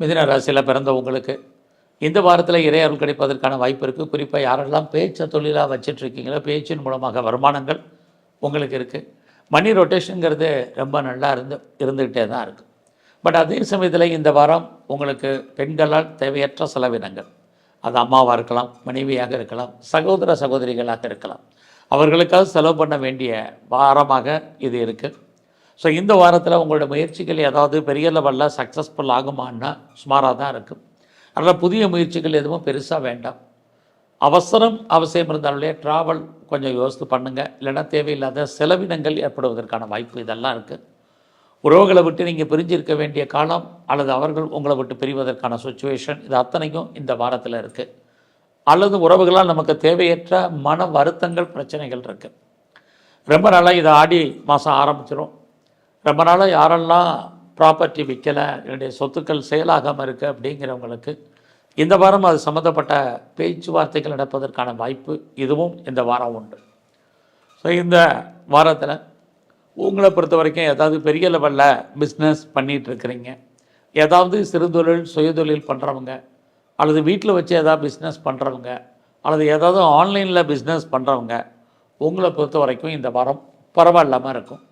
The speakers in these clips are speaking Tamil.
மிதின ராசியில் பிறந்த உங்களுக்கு இந்த வாரத்தில் இறையருள் கிடைப்பதற்கான வாய்ப்பு இருக்குது குறிப்பாக யாரெல்லாம் பேச்சை தொழிலாக வச்சிட்ருக்கீங்களோ பேச்சின் மூலமாக வருமானங்கள் உங்களுக்கு இருக்குது மணி ரொட்டேஷனுங்கிறது ரொம்ப நல்லா இருந்து இருந்துக்கிட்டே தான் இருக்குது பட் அதே சமயத்தில் இந்த வாரம் உங்களுக்கு பெண்களால் தேவையற்ற செலவினங்கள். அது அம்மாவாக இருக்கலாம் மனைவியாக இருக்கலாம் சகோதர சகோதரிகளாக இருக்கலாம். அவர்களுக்காக செலவு பண்ண வேண்டிய வாரமாக இது இருக்குது ஸோ இந்த வாரத்தில் உங்களோட முயற்சிகள் ஏதாவது பெரிய லெவலில் சக்ஸஸ்ஃபுல் ஆகுமான்னா சுமாராக தான் இருக்கும். அதனால் புதிய முயற்சிகள் எதுவும் பெருசாக வேண்டாம். அவசரம் அவசியம் இருந்தாலே ட்ராவல் கொஞ்சம் யோசித்து பண்ணுங்கள் இல்லைன்னா தேவையில்லாத செலவினங்கள் ஏற்படுவதற்கான வாய்ப்பு இதெல்லாம் இருக்குது உறவுகளை விட்டு நீங்கள் பிரிஞ்சிருக்க வேண்டிய காலம் அல்லது அவர்கள் உங்களை விட்டு பிரிவதற்கான சுச்சுவேஷன் இது அத்தனையும் இந்த வாரத்தில் இருக்குது அல்லது உறவுகளால் நமக்கு தேவையற்ற மன வருத்தங்கள் பிரச்சனைகள் இருக்குது ரொம்ப நாளாக இதை ஆடி மாதம் ஆரம்பிச்சிடும் ரொம்ப நாளாக யாரெல்லாம் ப்ராப்பர்ட்டி விற்கலை என்னுடைய சொத்துக்கள் செயலாகாமல் இருக்குது அப்படிங்கிறவங்களுக்கு இந்த வாரம் அது சம்மந்தப்பட்ட பேச்சுவார்த்தைகள் நடப்பதற்கான வாய்ப்பு இதுவும் இந்த வாரம் உண்டு. ஸோ இந்த வாரத்தில் உங்களை பொறுத்த வரைக்கும் ஏதாவது பெரிய லெவலில் பிஸ்னஸ் பண்ணிகிட்ருக்குறீங்க ஏதாவது சிறுதொழில் சுயதொழில் பண்ணுறவங்க அல்லது வீட்டில் வச்சு ஏதாவது பிஸ்னஸ் பண்ணுறவங்க அல்லது ஏதாவது ஆன்லைனில் பிஸ்னஸ் பண்ணுறவங்க உங்களை பொறுத்த வரைக்கும் இந்த வாரம் பரவாயில்லாமல் இருக்கும்.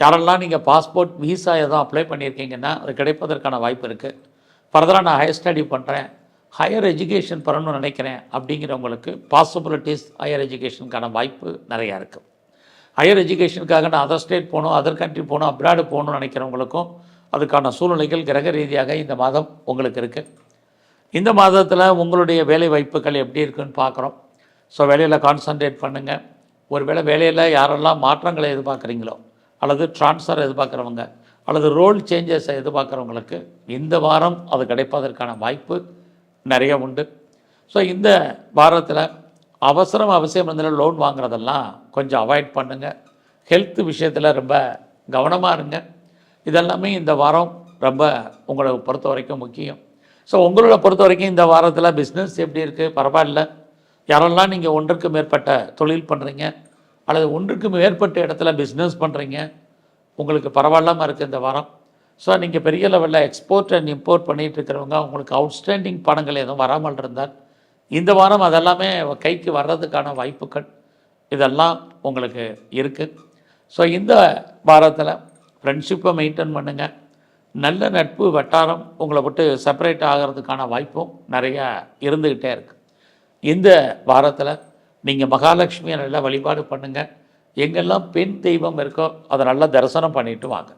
யாரெல்லாம் நீங்கள் பாஸ்போர்ட் விசா எதுவும் அப்ளை பண்ணியிருக்கீங்கன்னா அது கிடைப்பதற்கான வாய்ப்பு இருக்குது ஃபர்தராக நான் ஹையர் ஸ்டடி பண்ணுறேன் ஹையர் எஜுகேஷன் பண்ணணும்னு நினைக்கிறேன் அப்படிங்கிறவங்களுக்கு பாசிபிலிட்டிஸ் ஹையர் எஜுகேஷனுக்கான வாய்ப்பு நிறையா இருக்குது ஹையர் எஜுகேஷனுக்காக நான் அதர் ஸ்டேட் போகணும் அதர் கண்ட்ரி போகணும் அப்ராடு போகணும்னு நினைக்கிறவங்களுக்கும் அதுக்கான சூழ்நிலைகள் கிரக ரீதியாக இந்த மாதம் உங்களுக்கு இருக்குது இந்த மாதத்தில் உங்களுடைய வேலை வாய்ப்புகள் எப்படி இருக்குன்னு பார்க்குறோம். ஸோ வேலையில் கான்சன்ட்ரேட் பண்ணுங்கள் ஒருவேளை வேலையில் யாரெல்லாம் மாற்றங்களை எதிர்பார்க்குறீங்களோ அல்லது ட்ரான்ஸ்ஃபர் எதிர்பார்க்குறவங்க அல்லது ரோல் சேஞ்சஸை எதிர்பார்க்குறவங்களுக்கு இந்த வாரம் அது கிடைப்பதற்கான வாய்ப்பு நிறைய உண்டு. ஸோ இந்த வாரத்தில் அவசரம் அவசியம் இருந்தாலும் லோன் வாங்குறதெல்லாம் கொஞ்சம் அவாய்ட் பண்ணுங்கள் ஹெல்த் விஷயத்தில் ரொம்ப கவனமாக இருங்க. இதெல்லாமே இந்த வாரம் ரொம்ப உங்களை பொறுத்த வரைக்கும் முக்கியம். ஸோ உங்களோட பொறுத்த வரைக்கும் இந்த வாரத்தில் பிஸ்னஸ் எப்படி இருக்குது பரவாயில்ல. யாரெல்லாம் நீங்கள் ஒன்றுக்கு மேற்பட்ட தொழில் பண்ணுறீங்க அல்லது ஒன்றுக்கு மேற்பட்ட இடத்துல பிஸ்னஸ் பண்ணுறீங்க உங்களுக்கு பரவாயில்லாமல் இருக்குது இந்த வாரம். ஸோ நீங்கள் பெரிய லெவலில் எக்ஸ்போர்ட் அண்ட் இம்போர்ட் பண்ணிகிட்டு இருக்கிறவங்க உங்களுக்கு அவுட்ஸ்டாண்டிங் பணங்கள் எதுவும் வராமல் இருந்தால் இந்த வாரம் அதெல்லாமே கைக்கு வர்றதுக்கான வாய்ப்புகள் இதெல்லாம் உங்களுக்கு இருக்குது ஸோ இந்த வாரத்தில் ஃப்ரெண்ட்ஷிப்பை மெயின்டைன் பண்ணுங்கள் நல்ல நட்பு வட்டாரம் உங்களை விட்டு செப்பரேட் ஆகிறதுக்கான வாய்ப்பும் நிறையா இருந்துக்கிட்டே இருக்குது இந்த வாரத்தில் நீங்கள் மகாலட்சுமியை நல்லா வழிபாடு பண்ணுங்கள் எங்கெல்லாம் பெண் தெய்வம் இருக்கோ அதை நல்லா தரிசனம் பண்ணிட்டு வாங்க.